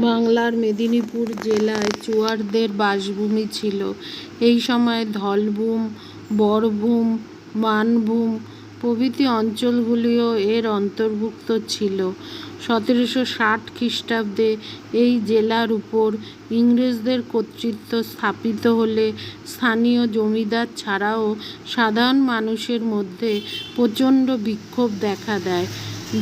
বাংলার মেদিনীপুর জেলায় চুয়াড়দের বাসভূমি ছিল। এই সময় ধলভূম বরভূম মানভূম প্রভৃতি অঞ্চলগুলিও এর অন্তর্ভুক্ত ছিল। সতেরোশো ষাট খ্রিস্টাব্দে এই জেলার উপর ইংরেজদের কর্তৃত্ব স্থাপিত হলে স্থানীয় জমিদার ছাড়াও সাধারণ মানুষের মধ্যে প্রচণ্ড বিক্ষোভ দেখা দেয়।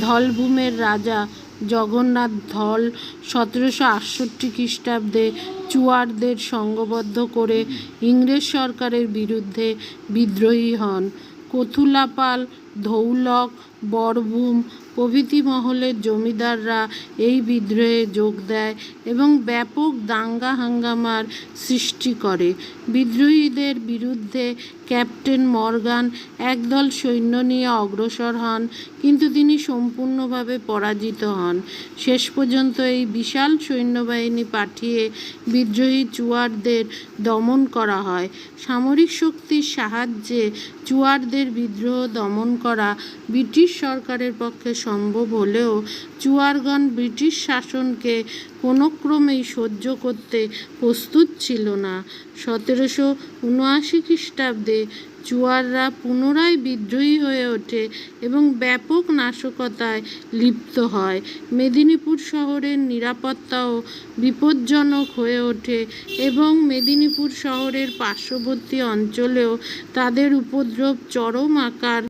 ধলভূমের রাজা জগন্নাথ ধল সতেরোশো আটষট্টি খ্রিস্টাব্দে চুয়ারদের সংঘবদ্ধ করে ইংরেজ সরকারের বিরুদ্ধে বিদ্রোহী হন। কথুলাপাল ধৌলক বরভূম প্রভৃতি মহলের জমিদাররা এই বিদ্রোহে যোগ দেয় এবং ব্যাপক দাঙ্গা হাঙ্গামার সৃষ্টি করে। বিদ্রোহীদের বিরুদ্ধে ক্যাপ্টেন মর্গান একদল সৈন্য নিয়ে অগ্রসর হন, কিন্তু তিনি সম্পূর্ণভাবে পরাজিত হন। শেষ পর্যন্ত এই বিশাল সৈন্যবাহিনী পাঠিয়ে বিদ্রোহী চুয়ারদের দমন করা হয়। সামরিক শক্তির সাহায্যে চুয়ারদের বিদ্রোহ দমন করা ব্রিটিশ সরকারের পক্ষে সম্ভব হলেও চুয়ারগণ ব্রিটিশ শাসনকে কোনো ক্রমেই সহ্য করতে প্রস্তুত ছিল না। সতেরোশো উনআশি খ্রিস্টাব্দে চুয়াররা পুনরায় বিদ্রোহী হয়ে ওঠে এবং ব্যাপক নাশকতায় লিপ্ত হয়। মেদিনীপুর শহরের নিরাপত্তাও বিপজ্জনক হয়ে ওঠে এবং মেদিনীপুর শহরের পার্শ্ববর্তী অঞ্চলেও তাদের উপদ্রব চরম আকার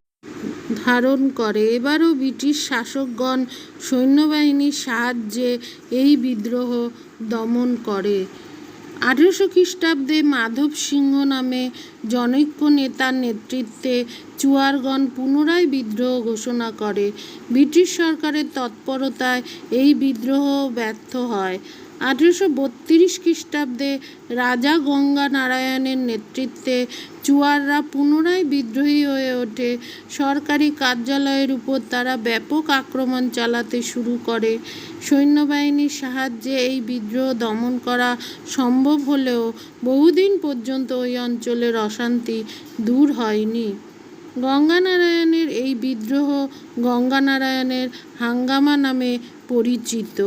ধারণ করে। এবারও ব্রিটিশ শাসকগণ সৈন্যবাহিনীর সাহায্যে এই বিদ্রোহ দমন করে। আঠেরোশো খ্রিস্টাব্দে মাধব সিংহ নামে জনৈক্য নেতার নেতৃত্বে চুয়ারগণ পুনরায় বিদ্রোহ ঘোষণা করে। ব্রিটিশ সরকারের তৎপরতায় এই বিদ্রোহ ব্যর্থ হয়। আঠেরোশো বত্রিশ খ্রিস্টাব্দে রাজা গঙ্গা নারায়ণের নেতৃত্বে চুয়াররা পুনরায় বিদ্রোহী হয়ে ওঠে। সরকারি কার্যালয়ের উপর তারা ব্যাপক আক্রমণ চালাতে শুরু করে। সৈন্যবাহিনীর সাহায্যে এই বিদ্রোহ দমন করা সম্ভব হলেও বহুদিন পর্যন্ত ওই অঞ্চলের অশান্তি দূর হয়নি। গঙ্গানারায়ণের এই বিদ্রোহ গঙ্গানারায়ণের হাঙ্গামা নামে পরিচিত।